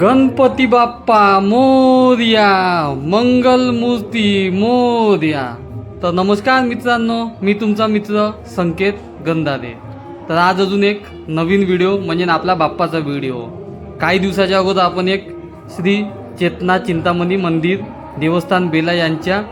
गणपती बाप्पा मोर्या मंगलमूर्ती मोर्या. तर नमस्कार मित्रांनो मी तुमचा मित्र संकेत गंधारे तर आज अजून एक नवीन व्हिडिओ म्हणजे आपला बाप्पाचा व्हिडिओ काही दिवसाच्या अगोदर आपण एक श्री चेतना चिंतामणी मंदिर देवस्थान बेला यांच्या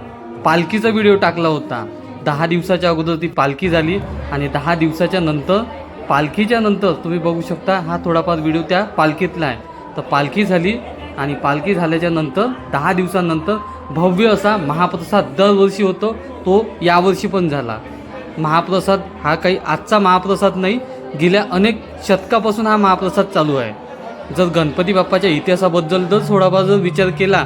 पालखीचा व्हिडिओ टाकला होता. दहा दिवसाच्या अगोदर ती पालखी झाली आणि दहा दिवसाच्या नंतर पालखीच्या नंतर तुम्ही बघू शकता हा थोडाफार व्हिडिओ त्या पालखीतला आहे. तर पालखी झाली आणि पालखी झाल्याच्यानंतर दहा दिवसानंतर भव्य असा महाप्रसाद दरवर्षी होतो. तो यावर्षी पण झाला. महाप्रसाद हा काही आजचा महाप्रसाद नाही. गेल्या अनेक शतकापासून हा महाप्रसाद चालू आहे. जर गणपती बाप्पाच्या इतिहासाबद्दल जर थोडाफार जर विचार केला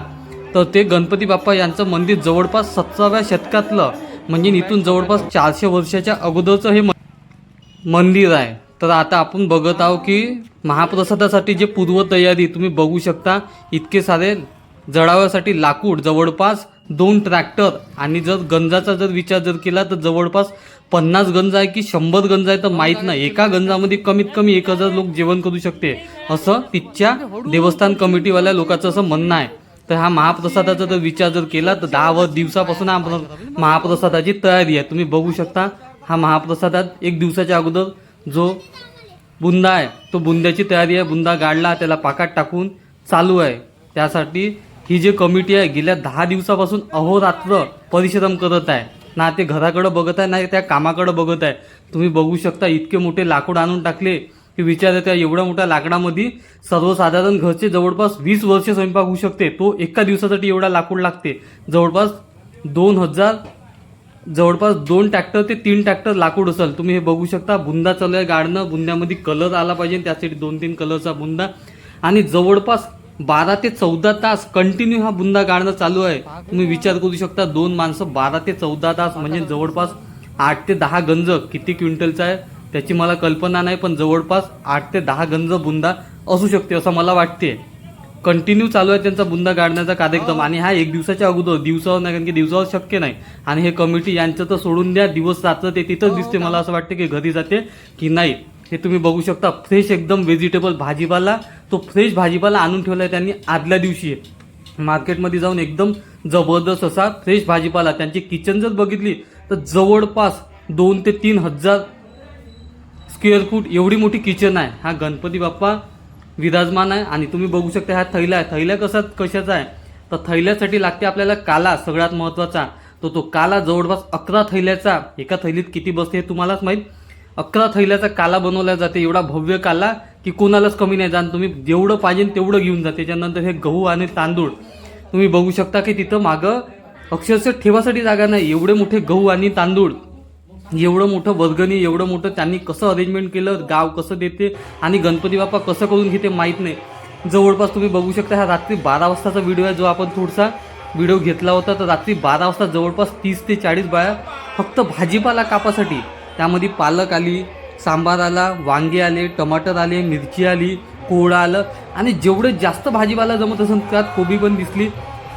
तर ते गणपती बाप्पा यांचं मंदिर जवळपास सतराव्या शतकातलं म्हणजे इथून जवळपास चारशे वर्षाच्या अगोदरचं हे म- मंदिर आहे. तर आता आपण बघत आहोत की महाप्रसादासाठी जे पूर्वतयारी तुम्ही बघू शकता इतके सारे जळाव्यासाठी लाकूड जवळपास दोन ट्रॅक्टर आणि जर गंजाचा जर विचार जर केला तर जवळपास पन्नास गंज आहे की शंभर गंज आहे तर माहीत नाही. एका गंजामध्ये कमीत कमी एक हजार लोक जेवण करू शकते असं तिथच्या देवस्थान कमिटीवाल्या लोकांचं असं म्हणणं आहे. तर हा महाप्रसादाचा जर विचार जर केला तर दहा वर दिवसापासून हा प्र- महाप्रसादाची तयारी आहे. तुम्ही बघू शकता हा महाप्रसादात एक दिवसाच्या अगोदर जो बुंदा आहे तो बुंद्याची तयारी आहे. बुंदा गाडला त्याला पाकात टाकून चालू आहे. त्यासाठी ही जी कमिटी आहे गेल्या दहा दिवसापासून अहोरात्र परिश्रम करत आहे. ना ते घराकडं बघत आहे ना त्या कामाकडं बघत आहे. तुम्ही बघू शकता इतके मोठे लाकूड आणून टाकले की विचार त्या एवढ्या मोठ्या लाकडामध्ये सर्वसाधारण घरचे जवळपास वीस वर्ष स्वयंपाक होऊ शकते. तो एका दिवसासाठी एवढा लाकूड लागते. जवळपास दोन हजार जवळपास दोन ट्रॅक्टर ते तीन ट्रॅक्टर लाकूड असेल. तुम्ही हे बघू शकता बुंदा चालू आहे गाडणं बुंद्यामध्ये कलर आला पाहिजे त्यासाठी दोन तीन कलरचा बुंदा. आणि जवळपास बारा ते चौदा तास कंटिन्यू हा बुंदा गाडणं चालू आहे. तुम्ही विचार करू शकता दोन माणसं बारा ते चौदा तास म्हणजे जवळपास आठ ते दहा गंज किती क्विंटलचा आहे त्याची मला कल्पना नाही पण जवळपास आठ ते दहा गंज बुंदा असू शकते असं मला वाटते. कंटिन्यू चालू आहे त्यांचा बुंदा गाडण्याचा कार्यक्रम आणि हा एक दिवसाच्या अगोदर दिवसावर नाही कारण की दिवसावर शक्य नाही. आणि हे कमिटी यांचं तर सोडून द्या दिवस रात्र ते तिथंच दिसते मला असं वाटतं की घरी जाते की नाही. हे तुम्ही बघू शकता फ्रेश एकदम व्हेजिटेबल भाजीपाला तो फ्रेश भाजीपाला आणून ठेवला आहे त्यांनी आदल्या दिवशी. मार्केटमध्ये जाऊन एकदम जबरदस्त असा फ्रेश भाजीपाला. त्यांची किचन जर बघितली तर जवळपास दोन ते तीन हजार स्क्वेअर फूट एवढी मोठी किचन आहे. हा गणपती बाप्पा विराजमान आहे. आणि तुम्ही बघू शकता हा थैला आहे. थैला कसा कशाचा आहे? तर थैल्यासाठी लागते आपल्याला काला सगळ्यात महत्त्वाचा. तो तो काला जवळपास अकरा थैल्याचा एका थैलीत किती बसते हे तुम्हालाच माहीत. अकरा थैल्याचा काला बनवला जाते. एवढा भव्य काला की कोणालाच कमी नाही. जाण तुम्ही जेवढं पाहिजे तेवढं घेऊन जा. त्याच्यानंतर हे गहू आणि तांदूळ. तुम्ही बघू शकता की तिथं मागं अक्षरशः ठेवासाठी जागा नाही. एवढे मोठे गहू आणि तांदूळ. एवढं मोठं वर्गणी एवढं मोठं त्यांनी कसं अरेंजमेंट केलं गाव कसं देते आणि गणपती बाप्पा कसं करून घेते माहीत नाही. जवळपास तुम्ही बघू शकता हा रात्री बारा वाजताचा व्हिडिओ आहे जो आपण थोडासा व्हिडिओ घेतला होता. तर रात्री बारा वाजता जवळपास तीस ते चाळीस बाया फक्त भाजीपाला कापासाठी त्यामध्ये पालक आली सांबार आला वांगे आले टमाटर आले मिरची आली कोळा आलं आणि जेवढे जास्त भाजीपाला जमत असेल त्यात कोबी पण दिसली.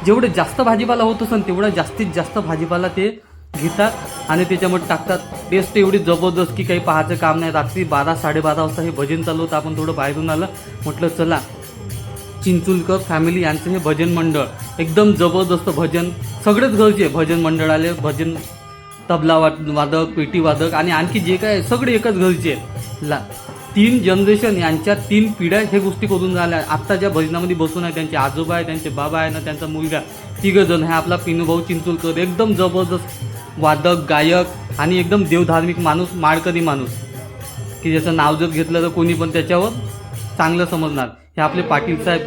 जेवढे जास्त भाजीपाला होत असेल तेवढा जास्तीत जास्त भाजीपाला ते घेतात आणि त्याच्यामध्ये टाकतात. टेस्ट एवढी जबरदस्त की काही पाहायचं काम नाही. रात्री बारा साडेबारा वाजता हे भजन चालू होतं. आपण थोडं बाहेरून आलं. म्हटलं चला चिंचुलकर फॅमिली यांचं हे भजन मंडळ. एकदम जबरदस्त भजन. सगळेच घरचे भजन मंडळ आले. भजन तबला वाद वादक पेटी वादक आणि आणखी जे काय आहे, सगळे एकच घरचे ला तीन जनरेशन यांच्या तीन पिढ्या हे गोष्टी करून झाल्या. आत्ता ज्या भजनामध्ये बसून आहे त्यांचे आजोबा आहे त्यांचे बाबा आहे ना त्यांचा मुलगा. तिघं जण हे आपला पिनूभाऊ चिंचुलकर. एकदम जबरदस्त. वादक गायक आणि एकदम देवधार्मिक माणूस माळकरी माणूस. की ज्याचं नाव जर घेतलं तर कोणी पण त्याच्यावर चांगलं समजणार. हे आपले पाटील साहेब.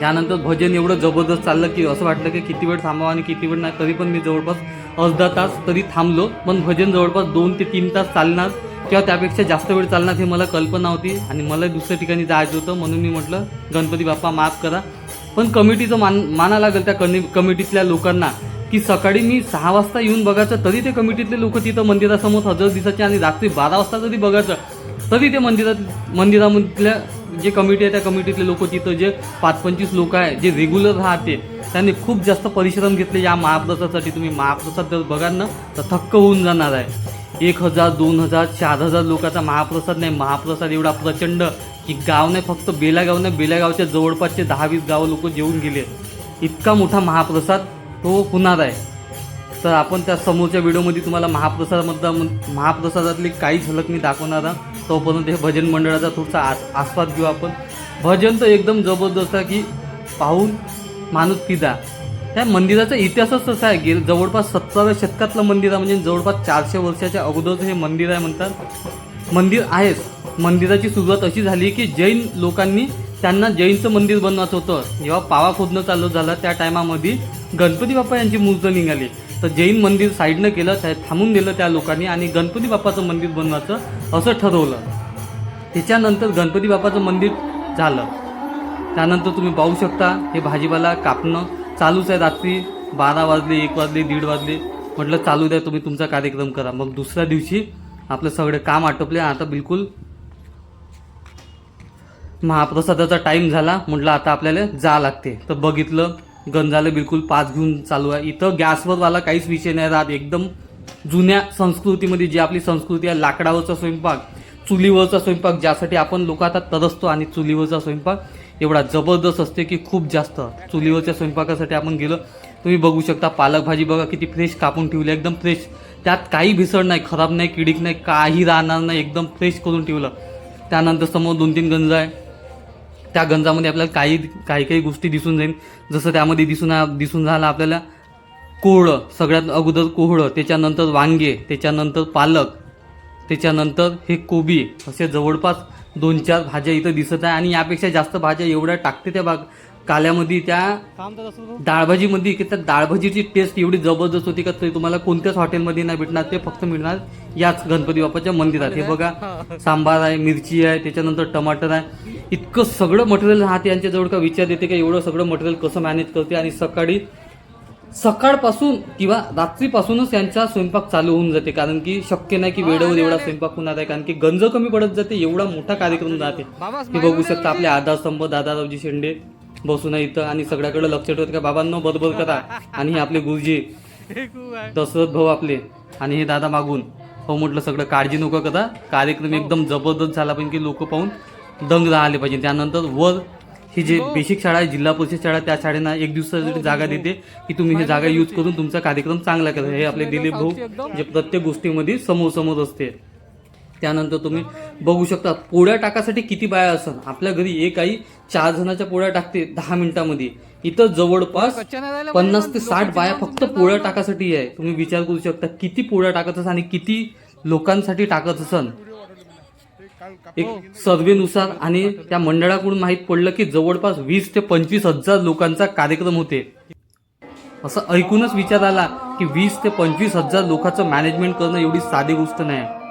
त्यानंतर भजन एवढं जबरदस्त चाललं की असं वाटलं की किती वेळ थांबावं आणि किती वेळ नाही तरी पण मी जवळपास अर्धा तास तरी थांबलो. पण भजन जवळपास दोन ते तीन तास चालणार किंवा त्यापेक्षा जास्त वेळ चालणार हे मला कल्पना होती आणि मला दुसऱ्या ठिकाणी जायचं होतं म्हणून मी म्हटलं गणपती बाप्पा माफ करा. पण कमिटीचं मान माना लागेल त्या कनि कमिटीतल्या लोकांना. की सकाळी मी सहा वाजता येऊन बघायचं तरी ते कमिटीतले लोक तिथं मंदिरासमोर हजर दिसायचे आणि रात्री बारा वाजता जरी बघायचं तरी ते मंदिरात मंदिरामधल्या जे कमिटी आहे त्या कमिटीतले लोक तिथं जे पाच पंचवीस लोक आहे जे रेग्युलर राहते त्यांनी खूप जास्त परिश्रम घेतले. या महाप्रसादासाठी तुम्ही महाप्रसाद जर बघाल ना तर थक्क होऊन जाणार आहे. एक हजार दोन हजार चार हजार लोकांचा महाप्रसाद नाही महाप्रसाद एवढा प्रचंड की गाव नाही फक्त बेलागाव नाही बेलागावच्या जवळपासचे दहा वीस गावं लोक जेवून गेले. इतका मोठा महाप्रसाद तो होणार आहे. तर आपण त्या समोरच्या व्हिडिओमध्ये तुम्हाला महाप्रसादामधला महाप्रसादातली काही झलक मी दाखवणार आहे. तोपर्यंत हे भजन मंडळाचा थोडासा आस आस्वाद घेऊ आपण. भजन तर एकदम जबरदस्त आहे की पाहून माणूस पिदा त्या मंदिराचा इतिहासच तसा आहे. गेल जवळपास सतराव्या शतकातलं मंदिर आहे म्हणजे जवळपास चारशे वर्षाच्या अगोदरचं हे मंदिर आहे म्हणतात. मंदिर आहेच. मंदिराची सुरुवात अशी झाली की जैन लोकांनी त्यांना जैनचं मंदिर बनवायचं होतं. जेव्हा पावा खोदणं चालू झालं त्या टायमामध्ये गणपती बाप्पा यांची मूर्त निघाली. तर जैन मंदिर साईडनं केलं त्या थांबून दिलं त्या लोकांनी आणि गणपती बाप्पाचं मंदिर बनवायचं असं ठरवलं. त्याच्यानंतर गणपती बाप्पाचं मंदिर झालं. त्यानंतर तुम्ही पाहू शकता हे भाजीपाला कापणं चालूच आहे रात्री बारा वाजले एक वाजले दीड वाजले. म्हटलं चालू द्या तुम्ही तुमचा कार्यक्रम करा. मग दुसऱ्या दिवशी आपलं सगळे काम आटोपले. आता बिलकुल महाप्रसादाचा टाईम झाला. म्हटलं आता आपल्याला जा लागते. तर बघितलं गंजाला बिलकुल पाच घेऊन चालू आहे. इथं गॅसवरवाला काहीच विषय नाही राहत. एकदम जुन्या संस्कृतीमध्ये जी आपली संस्कृती आहे लाकडावरचा स्वयंपाक चुलीवरचा स्वयंपाक ज्यासाठी आपण लोक आता तरसतो आणि चुलीवरचा स्वयंपाक एवढा जबरदस्त असते की खूप जास्त. चुलीवरच्या स्वयंपाकासाठी आपण गेलो तुम्ही बघू शकता पालक भाजी बघा किती फ्रेश कापून ठेवली एकदम फ्रेश त्यात काही भिसळ नाही खराब नाही किडीक नाही काही राहणार नाही एकदम फ्रेश करून ठेवलं. त्यानंतर समोर दोन तीन गंज आहे. त्या गंजामध्ये आपल्याला काही काही काही गोष्टी दिसून जाईल. जसं त्यामध्ये दिसून दिसून झालं आपल्याला कोहळं सगळ्यात अगोदर कोहळं त्याच्यानंतर वांगे त्याच्यानंतर पालक त्याच्यानंतर हे कोबी असे जवळपास दोन चार भाज्या इथं दिसत आहे. आणि यापेक्षा जास्त भाज्या एवढ्या टाकते त्या भाग काल्यामध्ये त्या डाळभाजीमध्ये की त्या डाळभाजीची टेस्ट एवढी जबरदस्त होती का ते तुम्हाला कोणत्याच हॉटेलमध्ये नाही भेटणार ते फक्त मिळणार याच गणपती बाप्पाच्या मंदिरात. हे बघा सांबार आहे मिरची आहे त्याच्यानंतर टमाटर आहे. इतकं सगळं मटेरियल राहते यांच्याजवळ का विचार येते का एवढं सगळं मटेरियल कसं मॅनेज करते? आणि सकाळी सकाळपासून किंवा रात्रीपासूनच यांचा स्वयंपाक चालू होऊन जाते. कारण की शक्य नाही की वेळेवर एवढा स्वयंपाक होणार आहे. कारण की गंज कमी पडत जाते एवढा मोठा कार्यक्रम राहते हे बघू शकता आपले आधारस्तंभ दादारावजी शेंडे. बसून इथं आणि सगळ्याकडे लक्ष ठेवत का बाबांनो बरोबर करा आणि हे आपले गुरुजी. दशरथ भाऊ आपले आणि हे दादा मागून. हो म्हटलं सगळं काळजी नको करा कार्यक्रम एकदम जबरदस्त झाला पाहिजे की लोक पाहून दंग राहिले पाहिजे. त्यानंतर वर ही जे बेसिक शाळा आहे जिल्हा परिषद शाळा त्या शाळेना एक दिवसासाठी जागा देते की तुम्ही ही जागा यूज करून तुमचा कार्यक्रम चांगला करा. हे आपले दिलीप भाऊ जे प्रत्येक गोष्टीमध्ये समोर समोर असते. त्यानंतर तुम्ही बघू शकता पोळ्या टाकासाठी किती बाया असन आपल्या घरी एक आई चार जणाच्या पोळ्या टाकते दहा मिनिटामध्ये. इथं जवळपास पन्नास ते साठ बाया फक्त पोळ्या टाकासाठी आहे. तुम्ही विचार करू शकता किती पोळ्या टाकत असन आणि किती लोकांसाठी टाकत असन. एक सर्वेनुसार आणि त्या मंडळाकडून माहीत पडलं की जवळपास वीस ते पंचवीस हजार लोकांचा कार्यक्रम होते. असं ऐकूनच विचार आला की वीस ते पंचवीस हजार लोकांचं मॅनेजमेंट करणं एवढी साधी गोष्ट नाही.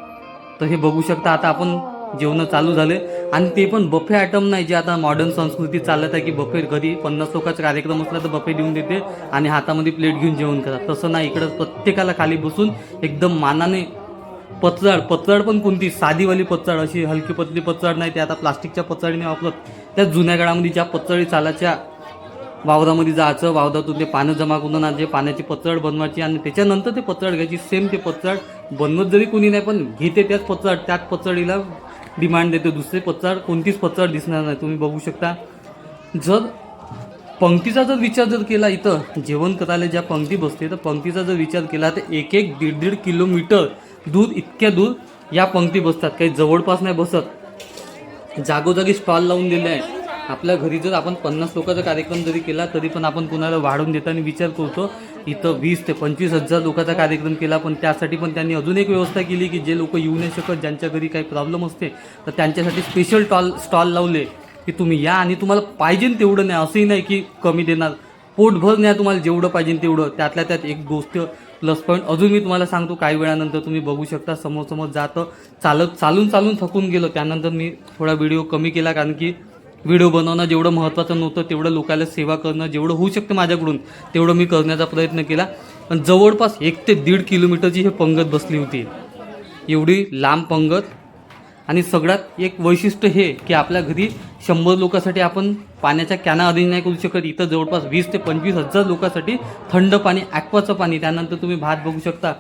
तर हे बघू शकता आता आपण जेवणं चालू झाले आणि ते पण बफे आयटम नाही जे आता मॉडर्न संस्कृती चालत आहे की बफे घरी पन्नास लोकांचा कार्यक्रम असला तर बफे देऊन देते आणि हातामध्ये प्लेट घेऊन जेवण करा. तसं नाही इकडं प्रत्येकाला खाली बसून एकदम मानाने पत्राड पत्राड पण कोणती? साधीवाली पत्राड अशी हलकी पतली पत्राड नाही ते आता प्लास्टिकच्या पत्राडीने वापरत. त्या जुन्या काळामध्ये ज्या पत्राडी चालाच्या वावरामध्ये जायचं वावरातून ते पानं जमा करून आणायचे पाण्याची पत्राड बनवायची आणि त्याच्यानंतर ते पत्राड घ्यायची सेम ते पत्राड बनवत जरी कोणी नाही पण घेते त्याच पत्राड त्याच पचडीला डिमांड देते. दुसरे पत्राड कोणतीच पत्राड दिसणार नाही. तुम्ही बघू शकता. जर पंक्तीचा जर विचार जर केला इथं जेवण करायला ज्या पंक्ती बसते तर पंक्तीचा जर विचार केला तर एक एक दीड दीड किलोमीटर दूर इतक्या दूर या पंक्ती बसतात. काही जवळपास नाही बसत. जागोजागी स्टॉल लावून दिले आहे. आपल्या घरी जर आपण पन्नास लोकांचा कार्यक्रम जरी केला तरी पण आपण कुणाला वाढवून देताना विचार करतो इथं वीस ते पंचवीस हजार लोकांचा कार्यक्रम केला पण त्यासाठी पण त्यांनी अजून एक व्यवस्था केली की जे लोक येऊ नाही शकत ज्यांच्या घरी काही प्रॉब्लेम असते तर त्यांच्यासाठी स्पेशल टॉल स्टॉल लावले की तुम्ही या आणि तुम्हाला पाहिजे तेवढं नाही असंही नाही की कमी देणार. पोटभर नाही तुम्हाला जेवढं पाहिजे तेवढं. त्यातल्या त्यात एक गोष्ट प्लस पॉईंट अजून मी तुम्हाला सांगतो काही वेळानंतर तुम्ही बघू शकता समोर समोर जातं चालत चालून चालून थकून गेलो त्यानंतर मी थोडा व्हिडिओ कमी केला कारण की व्हिडिओ बनवणं जेवढं महत्त्वाचं नव्हतं तेवढं लोकांना सेवा करणं जेवढं होऊ शकतं माझ्याकडून तेवढं मी करण्याचा प्रयत्न केला. पण जवळपास एक ते दीड किलोमीटरची हे पंगत बसली होती. एवढी लांब पंगत. आणि सगळ्यात एक वैशिष्ट्य हे की आपल्या घरी शंभर लोकांसाठी आपण पाण्याच्या कॅना अरेंज नाही करू शकत. इथं जवळपास वीस ते पंचवीस हजार लोकांसाठी थंड पाणी ॲक्वाचं पाणी त्यानंतर तुम्ही भात बघू शकता.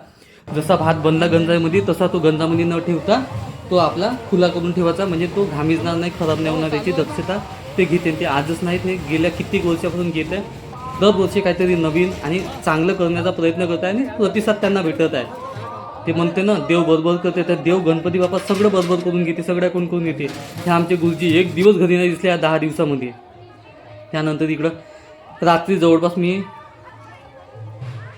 जसा भात बनला गंजामध्ये तसा तो गंजामध्ये न ठेवता तो आपला खुला करून ठेवायचा म्हणजे तो घामिजणार नाही खराब नाही होणार त्याची दक्षता ते घेते ते आजच नाही ते गेल्या कित्येक वर्षापासून घेत आहे. दरवर्षी काहीतरी नवीन आणि चांगलं करण्याचा प्रयत्न करत आहे आणि प्रतिसाद त्यांना भेटत आहे. ते म्हणते ना देव बरोबर करते तर देव गणपती बाप्पा सगळं बरोबर करून घेते सगळ्या कोण करून घेते हे आमचे गुरुजी एक दिवस घरी नाही दिसले या दहा दिवसामध्ये. त्यानंतर इकडं रात्री जवळपास मी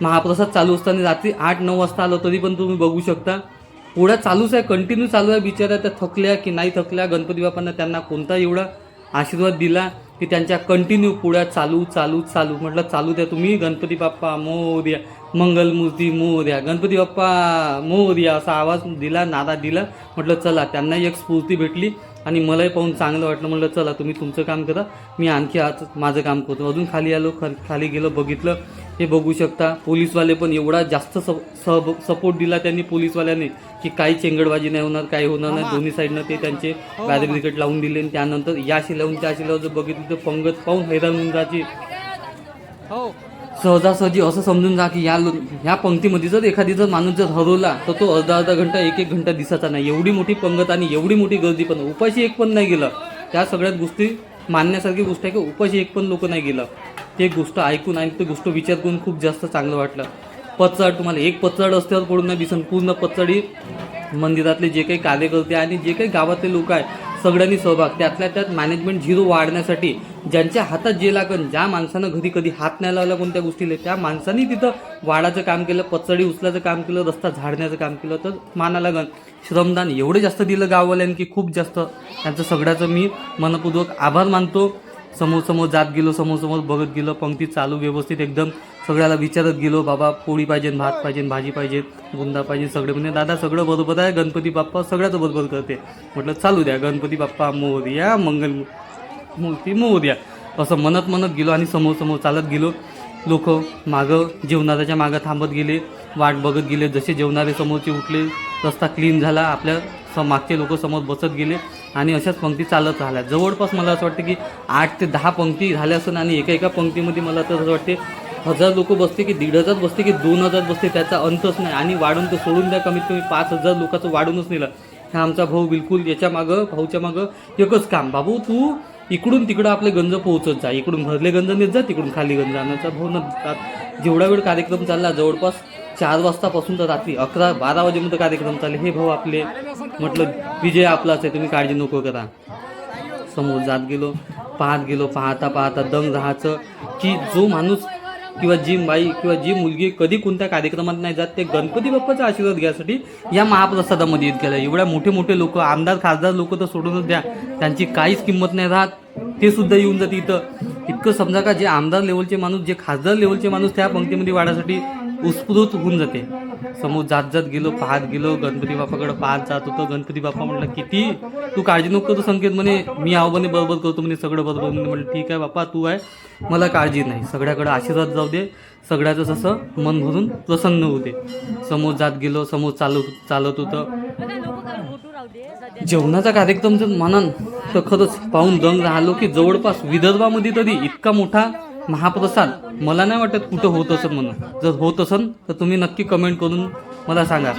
महाप्रसाद चालू असताना रात्री आठ नऊ वाजता आलो तरी पण तुम्ही बघू शकता. पोळ्या चालूच आहे कंटिन्यू चालू आहे बिचाऱ्या त्या थकल्या की नाही थकल्या गणपती बाप्पांना त्यांना कोणता एवढा आशीर्वाद दिला की त्यांच्या कंटिन्यू पुढ्या चालू चालू चालू. म्हटलं चालू द्या तुम्ही गणपती बाप्पा मोर्या मंगलमूर्ती मोर्या गणपती बाप्पा मोर्या असा आवाज दिला नादा दिला. म्हटलं चला त्यांनाही एक स्फूर्ती भेटली आणि मलाही पाहून चांगलं वाटलं. म्हटलं चला तुम्ही तुमचं काम करा मी आणखी आज माझं काम करतो. अजून खाली आलो खाली गेलो बघितलं. हे बघू शकता. पोलीसवाले पण एवढा जास्त सपोर्ट दिला त्यांनी पोलीसवाल्याने की काही चेंगडबाजी नाही होणार काही होणार नाही. दोन्ही साईडनं ते त्यांचे बॅरिकेड लावून दिले आणि त्यानंतर याशी लावून त्याशी लावून जर बघितलं तर पंगत पाहून हैराण होऊन जायची हो. सहजासहजी असं समजून जा की या ह्या पंक्तीमध्ये जर एखादी जर माणूस जर हरवला तर तो अर्धा अर्धा घंटा एक एक घंटा दिसायचा नाही. एवढी मोठी पंगत आणि एवढी मोठी गर्दी पण. उपाशी एक पण नाही गेलं. त्या सगळ्यात गोष्टी मानण्यासारखी गोष्ट आहे की उपाशी एक पण लोक नाही गेलं. ते गोष्ट ऐकून आणि ते गोष्ट विचार करून खूप जास्त चांगलं वाटलं. पचड तुम्हाला एक पचड असल्यावर पडून नाही दिसन. पूर्ण पचडी मंदिरातले जे काही कार्यकर्ते आणि जे काही गावातले लोक आहेत सगळ्यांनी सहभाग. त्यातल्या त्यात मॅनेजमेंट झिरो वाढण्यासाठी ज्यांच्या हातात जे लागन ज्या माणसानं घरी कधी हात नाही लावला कोणत्या गोष्टीला त्या माणसांनी तिथं वाडाचं काम केलं पचडी उचलायचं काम केलं रस्ता झाडण्याचं काम केलं तर माना लागन. श्रमदान एवढं जास्त दिलं गाववाल्यांनी की खूप जास्त. त्यांचं सगळ्याचं मी मनपूर्वक आभार मानतो. समोर समोर जात गेलो समोर समोर बघत गेलो पंक्ती चालू व्यवस्थित एकदम सगळ्याला विचारत गेलो बाबा पोळी पाहिजे भात पाहिजे भाजी पाहिजे गुंदा पाहिजे सगळे. म्हणजे दादा सगळं बरोबर आहे गणपती बाप्पा सगळ्याचं बरोबर करते. म्हटलं चालू द्या गणपती बाप्पा मोहरिया मंगल मूर्ती मोहरिया असं म्हणत म्हणत गेलो आणि समोर समोर चालत गेलो. लोक मागं जेवणाऱ्याच्या मागं थांबत गेले वाट बघत गेले. जसे जेवणारे समोरचे उठले रस्ता क्लीन झाला आपल्या स मागचे लोक समोर बसत गेले आणि अशाच पंक्ती चालत राहिल्या. जवळपास मला असं वाटतं की आठ ते दहा पंक्ती झाल्या असून आणि एका एका पंक्तीमध्ये मला तर असं वाटते हजार लोक बसते की दीड हजार बसते की दोन हजार बसते त्याचा अंतच नाही. आणि वाढून तर सोडून द्या कमीत कमी पाच हजार लोकांचं वाढूनच नेलं. हा आमचा भाऊ बिलकुल याच्या मागं भाऊच्या मागं एकच काम. बाबू तू इकडून तिकडं आपले गंज पोहोचत जा. इकडून भरले गंज नेत जा. तिकडून खाली गंज आणायचा भाऊ. न जेवढा वेळ कार्यक्रम चालला जवळपास चार वाजतापासून तर रात्री अकरा बारा वाजेपर्यंत कार्यक्रम चालले हे भाऊ आपले म्हटलं विजय आपलाच आहे तुम्ही काळजी नको करा. समोर जात गेलो पाहत गेलो पाहता पाहता दंग राहायचं की जो माणूस किंवा जी बाई किंवा जी मुलगी कधी कोणत्या कार्यक्रमात नाही जात ते गणपती बाप्पाचा आशीर्वाद घ्यायसाठी या महाप्रसादामध्ये येत गेल्या. एवढ्या मोठे मोठे लोक आमदार खासदार लोक तर सोडूनच द्या. त्यांची काहीच किंमत नाही राहत. ते सुद्धा येऊन जाते इथं. इतकं समजा का जे आमदार लेवलचे माणूस जे खासदार लेवलचे माणूस त्या पंक्तीमध्ये वाढायसाठी उत्स्फूर्त होऊन जाते. समोर जात जात गेलो पाहत गेलो गणपती बाप्पाकडे पाहत जात होतो. गणपती बाप्पा म्हटलं किती? तू काळजी नको करू संकेत म्हणे. मी आव्हाने बरोबर करतो म्हणे सगळं बरोबर म्हणे. म्हटलं ठीक आहे बाप्पा तू आहे. मला काळजी नाही. सगळ्याकडे आशीर्वाद जाऊ दे. सगळ्याचं जसं मन भरून प्रसन्न होते. समोर जात गेलो समोर चालत चालत होतं. जेवणाचा कार्यक्रम जर म्हणान तर खरंच पाहून दंग राहिलो की जवळपास विदर्भामध्ये तरी इतका मोठा महाप्रसाद मला नाही वाटत कुठं होत असं म्हणून. जर होत असेल तर तुम्ही नक्की कमेंट करून मला सांगा.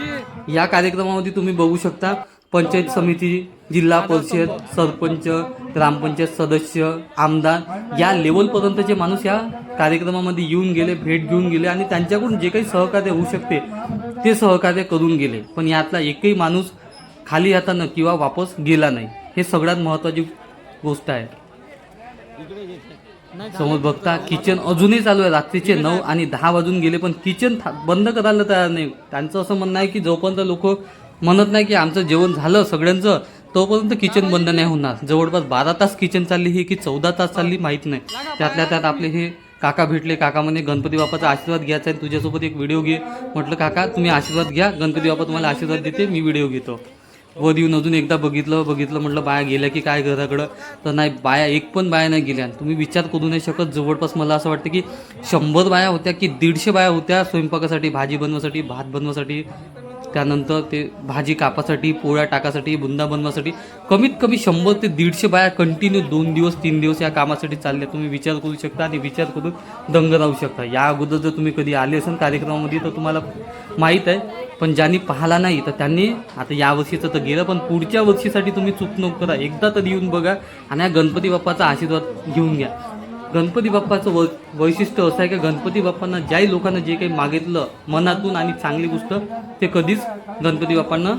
या कार्यक्रमामध्ये तुम्ही बघू शकता पंचायत समिती जिल्हा परिषद सरपंच ग्रामपंचायत सदस्य आमदार या लेवलपर्यंतचे माणूस या कार्यक्रमामध्ये येऊन गेले भेट घेऊन गेले आणि त्यांच्याकडून जे काही सहकार्य होऊ शकते ते सहकार्य करून गेले. पण यातला एकही माणूस खाली हातानं किंवा वापस गेला नाही. हे सगळ्यात महत्त्वाची गोष्ट आहे. समोर बघता किचन अजूनही चालू आहे. रात्रीचे नऊ आणि दहा वाजून गेले पण किचन बंद करायला तयार नाही. त्यांचं असं म्हणणं आहे की जोपर्यंत लोक म्हणत नाही की आमचं जेवण झालं सगळ्यांचं तोपर्यंत किचन बंद नाही. होणार. जवळपास बारा तास किचन चालली ही की चौदा तास चालली माहीत नाही. त्यातल्या त्यात आपले हे काका भेटले. काका म्हणे गणपती बाप्पाचा आशीर्वाद घ्यायचा आहे तुझ्यासोबत एक व्हिडिओ घे. म्हटलं काका तुम्ही आशीर्वाद घ्या. गणपती बाप्पा तुम्हाला आशीर्वाद देते. मी व्हिडिओ घेतो. वर येऊन अजून एकदा बघितलं बघितलं म्हटलं बाया गेल्या की काय घराकडं? तर नाही बाया एक पण बाया नाही गेल्या. तुम्ही विचार करू नाही शकत. जवळपास मला असं वाटतं की शंभर बाया होत्या की दीडशे बाया होत्या स्वयंपाकासाठी भाजी बनवासाठी भात बनवासाठी. त्यानंतर ते भाजी कापासाठी पोळ्या टाकासाठी बुंदा बनवासाठी कमीत कमी शंभर ते दीडशे बाया कंटिन्यू दोन दिवस तीन दिवस या कामासाठी चालल्या. तुम्ही विचार करू शकता आणि विचार करून दंग राहू शकता. या अगोदर जर तुम्ही कधी आले असाल कार्यक्रमामध्ये तर तुम्हाला माहीत आहे पण ज्यांनी पाहिला नाही तर त्यांनी आता या वर्षीचं तर गेलं पण पुढच्या वर्षीसाठी तुम्ही चूक नको करा. एकदा तरी येऊन बघा आणि या गणपती बाप्पाचा आशीर्वाद घेऊन घ्या. गणपती बाप्पाचं वै वैशिष्ट्य असं आहे की गणपती बाप्पांना ज्याही लोकांना जे काही मागितलं मनातून आणि चांगली गोष्ट ते कधीच गणपती बाप्पांना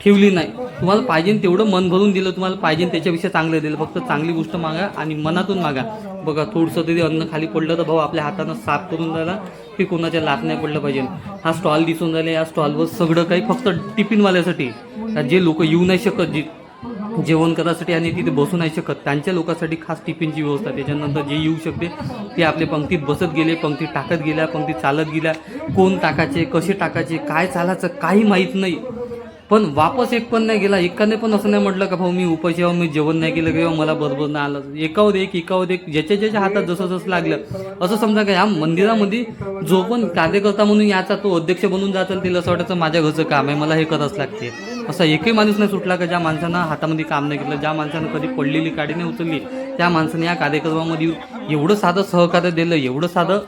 ठेवली नाही. तुम्हाला पाहिजे तेवढं मन भरून दिलं तुम्हाला पाहिजे त्याच्यापेक्षा चांगलं दिलं. फक्त चांगली गोष्ट मागा आणि मनातून मागा. बघा थोडंसं तरी अन्न खाली पडलं तर भाऊ आपल्या हातानं साफ करून राहिला की कोणाच्या लात नाही पडलं पाहिजे. हा स्टॉल दिसून राहिले या स्टॉलवर सगळं काही फक्त टिफिनवाल्यासाठी. जे लोक येऊ नाही शकत जे जेवण करायसाठी आणि तिथे बसू नाही शकत. त्यांच्या लोकांसाठी खास टिफिनची व्यवस्था त्याच्यानंतर जे येऊ शकते ते आपले पंक्तीत बसत गेले पंक्तीत टाकत गेल्या पंक्तीत चालत गेल्या. कोण टाकायचे कसे टाकायचे काय चालायचं काही माहीत नाही. पण वापस एक पण नाही गेला एकाने पण असं नाही म्हटलं का भाऊ मी उपाशी आहो मी जेवण नाही केलं किंवा मला बरोबर नाही आलं. एकावर एक एकावर एक ज्याच्या ज्याच्या हातात जसं जसं लागलं असं समजा का या मंदिरामध्ये जो पण कार्यकर्ता म्हणून याचा तो अध्यक्ष बनून जात तिला असं वाटायचं माझ्या घरचं काम आहे मला हे करावंच लागते. असा एकही माणूस नाही सुटला का ज्या माणसानं हातामध्ये काम नाही केलं ज्या माणसानं कधी पडलेली काडी नाही उचलली त्या माणसाने या कार्यक्रमामध्ये एवढं साधं सहकार्य दिलं एवढं साधं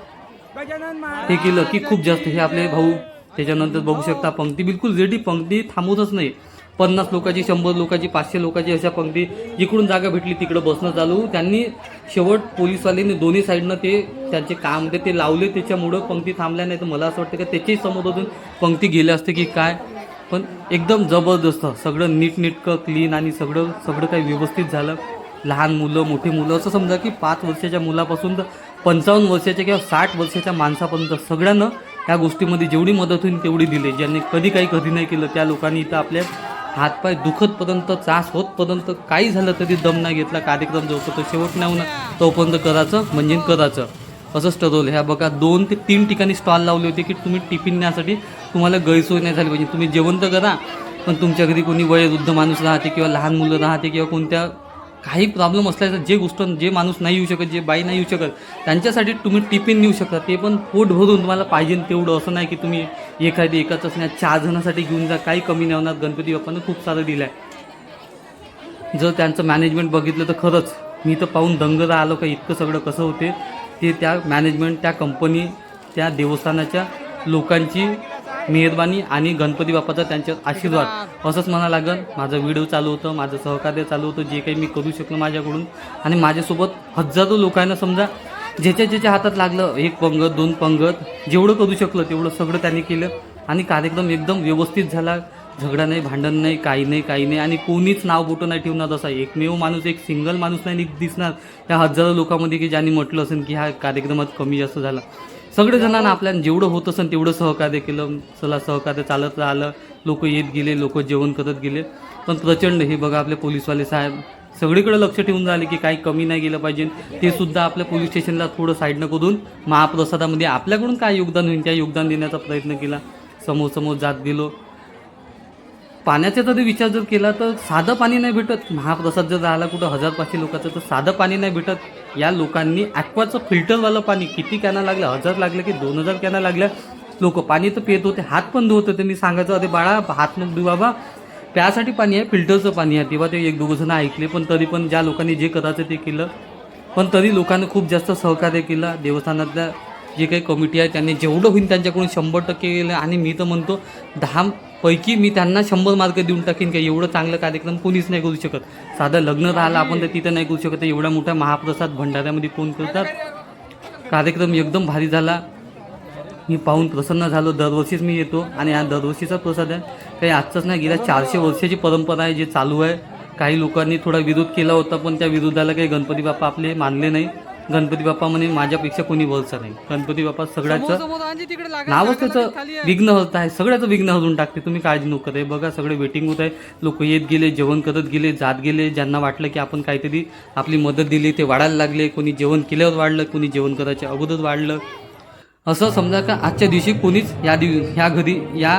हे केलं की खूप जास्त हे आपले भाऊ त्याच्यानंतर बघू शकता पंक्ती. बिलकुल रेडी पंक्ती थांबवतच नाही. पन्नास लोकांची शंभर लोकांची पाचशे लोकांची अशा पंक्ती जिकडून जागा भेटली तिकडं बसणं चालू. त्यांनी शेवट पोलीसवाल्यांनी दोन्ही साईडनं ते त्यांचे काम होते ते लावले. त्याच्यामुळं पंक्ती थांबल्या नाही तर मला असं वाटतं की त्याच्याही समोर पंक्ती गेल्या असते की काय? पण एकदम जबरदस्त. सगळं नीटनेटकं क्लीन आणि सगळं सगळं काही व्यवस्थित झालं. लहान मुलं मोठी मुलं असं समजा की पाच वर्षाच्या मुलापासून तर पंचावन्न वर्षाच्या किंवा साठ वर्षाच्या माणसापर्यंत सगळ्यांना ह्या गोष्टीमध्ये जेवढी मदत होईल तेवढी दिली. ज्यांनी कधी काही कधी नाही केलं त्या लोकांनी इथं आपल्या हातपाय दुखतपर्यंत त्रास होतपर्यंत काही झालं तरी दम नाही घेतला. कार्यक्रम जो तर शेवट नाही होणार तोपर्यंत करायचं म्हणजे करायचं. असंच ठरवलं ह्या बघा दोन ते तीन ठिकाणी स्टॉल लावले होते की तुम्ही टिफिन न्यासाठी तुम्हाला गैरसोय नाही झाली पाहिजे. तुम्ही जेवण तर करा पण तुमच्या घरी कोणी वयोवृद्ध माणूस राहते किंवा लहान मुलं राहते किंवा कोणत्या काही प्रॉब्लेम असल्याचं जे गोष्ट जे माणूस नाही येऊ शकत जे बाई नाही येऊ शकत त्यांच्यासाठी तुम्ही टिफिन नेऊ शकता. ते पण पोट भरून तुम्हाला पाहिजे तेवढं. असं नाही की तुम्ही एखादी एकाच नाही चार जणांसाठी घेऊन जा काही कमी नाही होणार. गणपती बाप्पानं खूप सारं दिलं आहे जर त्यांचं मॅनेजमेंट बघितलं तर खरंच मी तर पाहून दंग आलो का इतकं सगळं कसं होते. ते त्या मॅनेजमेंट त्या कंपनी त्या देवस्थानाच्या लोकांची मेहरबानी आणि गणपती बाप्पाचा त्यांच्या आशीर्वाद. असंच म्हणा लागन माझं व्हिडिओ चालू होतं माझं सहकार्य चालू होतं जे काही मी करू शकलो माझ्याकडून. आणि माझ्यासोबत हजारो लोकांना समजा ज्याच्या ज्याच्या हातात लागलं एक पंगत दोन पंगत जेवढं करू शकलं तेवढं सगळं त्यांनी केलं. आणि कार्यक्रम एकदम व्यवस्थित झाला. झगडा नाही भांडण नाही काही नाही काही नाही. आणि कोणीच नाव बोटं नाही ठेवणार असा. एकमेव माणूस एक सिंगल माणूस नाही दिसणार. त्या हजारो लोकांमध्ये की ज्यांनी म्हटलं असेल की हा कार्यक्रमात कमी जास्त झाला. सगळे जणांना आपल्याला जेवढं होत असेल तेवढं सहकार्य केलं. चला सहकार्य चालत राहिलं लोक येत गेले लोक जेवण करत गेले. पण प्रचंड हे बघा आपले पोलीसवाले साहेब. सगळीकडे लक्ष ठेवून झाले की काही कमी नाही गेलं पाहिजे. ते सुद्धा आपल्या पोलीस स्टेशनला थोडं साईडनं करून महाप्रसादामध्ये आपल्याकडून काय योगदान होईल त्या योगदान देण्याचा प्रयत्न केला. समोर समोर जात गेलो. पाण्याचा जरी विचार जर केला तर साधं पाणी नाही भेटत. महाप्रसाद जर राहिला कुठं हजार पाचशे लोकांचं तर साधं पाणी नाही भेटत. या लोकांनी ॲक्वाचं फिल्टरवालं पाणी किती कॅना लागल्या हजार लागल्या की दोन हजार कॅना लागल्या? लोक पाणी तर पित होते हात पण धुवत होते. मी सांगायचं अरे बाळा हात मग धुऊ बाबा. प्यासाठी पाणी आहे फिल्टरचं पाणी आहे. तेव्हा ते एक दोघंजण ऐकले पण तरी पण ज्या लोकांनी जे करायचं ते केलं पण तरी लोकांनी खूप जास्त सहकार्य केलं. देवस्थानातल्या जे काही कमिटी आहे त्यांनी जेवढं होईल त्यांच्याकडून शंभर टक्के केलं आणि मी तर म्हणतो दहा पैकी मी त्यांना शंभर मार्क देऊन टाकीन का एवढं चांगलं कार्यक्रम कोणीच नाही करू शकत. साधं लग्न राहिलं आपण तर तिथं नाही करू शकत. एवढ्या मोठ्या महाप्रसाद भंडाऱ्यामध्ये कोण करतात? कार्यक्रम एकदम भारी झाला. मी पाहून प्रसन्न झालो. दरवर्षीच मी येतो आणि हा दरवर्षीचा प्रसाद आहे. काही आजचाच नाही गेल्या चारशे वर्षाची परंपरा आहे जे चालू आहे. काही लोकांनी थोडा विरोध केला होता पण त्या विरोधाला काही गणपती बाप्पा आपले मानले नाही. गणपती बाप्पा म्हणे माझ्यापेक्षा कोणी वरचा नाही. गणपती बाप्पा सगळ्याचं नावच त्याचं आहे. विघ्न होत आहे. सगळ्याचं विघ्न हरून टाकते. तुम्ही काळजी नको करे. बघा सगळे वेटिंग होत आहे. लोक येत गेले जेवण करत गेले जात गेले. ज्यांना वाटलं की आपण काहीतरी आपली मदत दिली ते वाढायला लागले. कोणी जेवण केल्यावर वाढलं कोणी जेवण करायच्या अगोदर वाढलं. असं समजा का आजच्या दिवशी कोणीच या दिव ह्या घरी या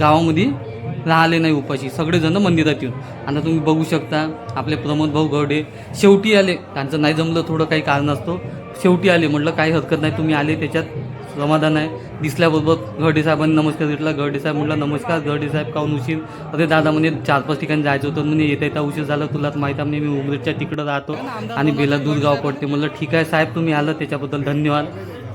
गावामध्ये राहिले नाही उपाशी. सगळेजण मंदिरात येऊन. आता तुम्ही बघू शकता आपले प्रमोद भाऊ गवडे शेवटी आले. त्यांचं नाही जमलं थोडं काही कारण असतो. शेवटी आले. म्हटलं काही हरकत नाही तुम्ही आले त्याच्यात समाधान आहे. दिसल्याबरोबर घरडे साहेबांनी नमस्कार घेतला. घरडे साहेब म्हटलं नमस्कार घरडे साहेब काहून उशीर? अरे दादा म्हणे चार पाच ठिकाणी जायचं होतं. म्हणे येता येता उशीर झाला तुलाच माहीत आहे म्हणे मी उमरेडच्या तिकडं राहतो आणि बेला दूध गाव पडते. म्हटलं ठीक आहे साहेब तुम्ही आलं त्याच्याबद्दल धन्यवाद.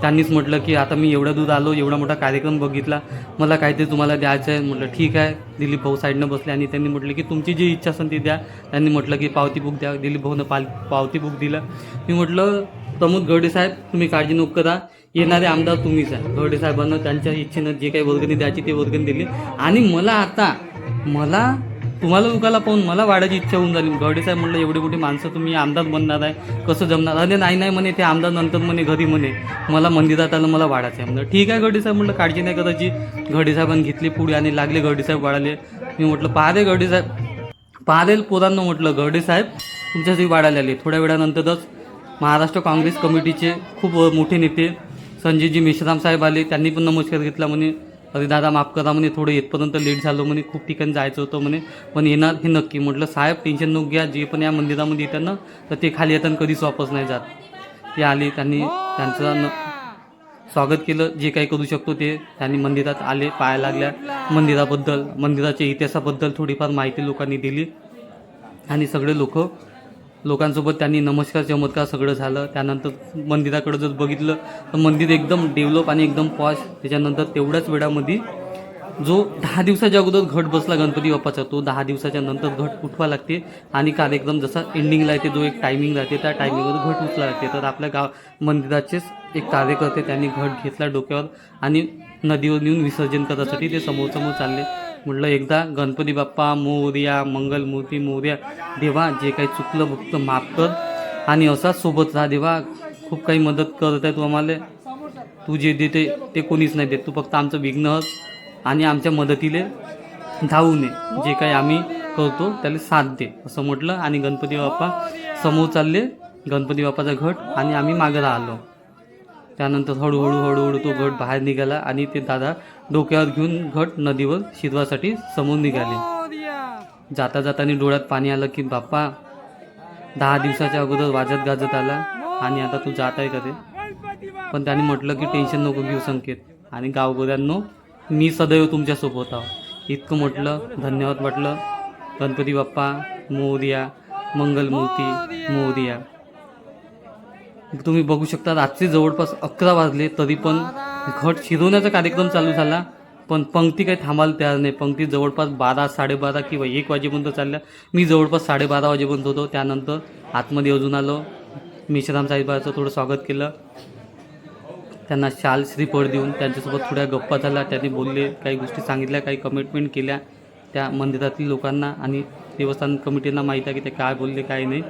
त्यांनीच म्हटलं की आता मी एवढं दूर आलो एवढा मोठा कार्यक्रम बघितला मला काहीतरी तुम्हाला द्यायचं आहे म्हटलं ठीक आहे. दिलीप भाऊ साईडनं बसले आणि त्यांनी म्हटलं की तुमची जी इच्छा असेल ती द्या. त्यांनी म्हटलं की पावती बुक द्या. दिलीप भाऊनं पाल पावती बुक दिलं. मी म्हटलं प्रमोद गवडे साहेब तुम्ही काळजी नको करा. येणारे आमदार तुम्हीच आहे. गवडे साहेबांना त्यांच्या इच्छेनं जे काही वर्गणी द्यायची ते वर्गणी दिली. आणि मला आता मला तुम्हाला लोकाला पाहून मला वाढायची इच्छा होऊन झाली. गवडे साहेब म्हटलं एवढी मोठी माणसं तुम्ही आमदार बनणार आहे. कसं जमणार? अरे नाही नाही म्हणे ते आमदार नंतर म्हणे घरी म्हणे. मला मंदिरात आलं मला वाढायचं आहे. म्हटलं ठीक आहे गवडे साहेब म्हटलं काळजी नाही करायची गवडे साहेबांनी घेतली पुढे आणि लागले गवडे साहेब वाढाले. मी म्हटलं पहा रे गवडे साहेब. पाहरेल पोरांना म्हटलं गवडे साहेब तुमच्यासाठी वाढायला आले. थोड्या वेळानंतरच महाराष्ट्र काँग्रेस कमिटीचे खूप मोठे नेते संजयजी मेश्राम साहेब आले. त्यांनी पण नमस्कार घेतला म्हणे. अरे दादा माफ करा म्हणे थोडं येतपर्यंत लेट झालो म्हणे खूप ठिकाणी जायचं होतं म्हणे पण येणार हे नक्की. म्हटलं साहेब टेन्शन नको घ्या जे पण या मंदिरामध्ये येतात ना तर ते खाली येताना कधीच वापस नाही जात. ते आले त्यांनी त्यांचं न स्वागत केलं जे काही करू शकतो ते त्यांनी मंदिरात आले पाया लागल्या. मंदिराबद्दल मंदिराच्या इतिहासाबद्दल थोडीफार माहिती लोकांनी दिली. आणि सगळे लोक लोकांसोबत त्यांनी नमस्कार चमत्कार सगळं झालं. त्यानंतर मंदिराकडं जर बघितलं तर मंदिर एकदम डेव्हलप आणि एकदम पॉश त्याच्यानंतर तेवढ्याच वेळामध्ये जो दहा दिवसाच्या अगोदर घट बसला गणपती बाप्पाचा तो दहा दिवसाच्या नंतर घट उठवा लागते. आणि कार्यक्रम जसा एंडिंगला येते जो एक टायमिंग राहते त्या टायमिंगवर घट उचला लागते. तर आपल्या गाव मंदिराचेच एक कार्यकर्ते त्यांनी घट घेतला डोक्यावर आणि नदीवर नेऊन विसर्जन करण्यासाठी ते समोर समोर चालले. म्हटलं एकदा गणपती बाप्पा मोर्या मंगलमूर्ती मोर्या देवा जे काही चुकलं फक्त माफ कर. आणि असा सोबत राहा देवा खूप काही मदत करत आहे तू आम्हाला. तू जे देते ते कोणीच नाही देत. तू फक्त आमचं विघ्न आणि आमच्या मदतीले धावू नये. जे काही आम्ही करतो त्याला साथ दे. असं म्हटलं आणि गणपती बाप्पा समोर चालले. गणपती बाप्पाचा घट आणि आम्ही मागं राहिलो. त्यानंतर हळूहळू हळूहळू तो घट बाहेर निघाला आणि ते दादा डोक्यावर घेऊन घट नदीवर शिरवासाठी समोर निघाले. जाता जाताना डोळ्यात पाणी आलं की बाप्पा दहा दिवसाच्या अगोदर वाजत गाजत आला आणि आता तू जात आहे का ते? पण त्याने म्हटलं की टेन्शन नको घेऊ संकेत. आणि गावकऱ्यांनो मी सदैव तुमच्यासोबत आहो. इतकं म्हटलं धन्यवाद म्हटलं. गणपती बाप्पा मोर्या मंगलमूर्ती मोर्या. तुम्ही बघू शकता रात्री जवळपास अकरा वाजले तरी पण घट शिरवण्याचा कार्यक्रम चालू झाला. पण पंक्ती काही थांबायला तयार नाही. पंक्ती जवळपास बारा साडेबारा किंवा एक वाजेपर्यंत चालल्या. मी जवळपास साडेबारा वाजेपर्यंत होतो. त्यानंतर आतमध्ये अजून आलो. मिश्राम साहेबाचं थोडं स्वागत केलं. त्यांना शाल श्रीफळ देऊन त्यांच्यासोबत थोड्या गप्पा झाल्या. त्यांनी बोलले काही गोष्टी सांगितल्या काही कमिटमेंट केल्या त्या मंदिरातील लोकांना आणि देवस्थान कमिटींना माहीत आहे की ते काय बोलले काय नाही.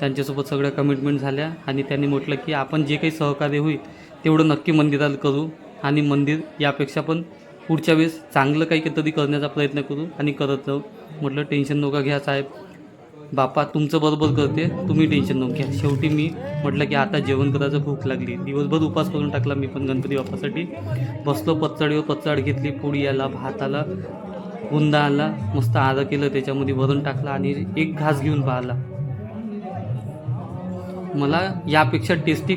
त्यांच्यासोबत सगळ्या कमिटमेंट झाल्या आणि त्यांनी म्हटलं की आपण जे काही सहकार्य होईल तेवढं नक्की मंदिराला करू आणि मंदिर यापेक्षा पण पुढच्या वेळेस चांगलं काही कधी करण्याचा प्रयत्न करू आणि करत जाऊ. म्हटलं टेन्शन नका घ्या साहेब. बापा तुमचं बरोबर करते. तुम्ही टेन्शन नको घ्या. शेवटी मी म्हटलं की आता जेवण करायचं भूक लागली. दिवसभर उपास करून टाकला मी पण गणपती बाप्पासाठी. बसलो पचडीवर पचड घेतली पोळी आला भात आला गुंदा आला मस्त आरं केलं त्याच्यामध्ये भरून टाकला आणि एक घास घेऊन पाहिला. मला यापेक्षा टेस्टी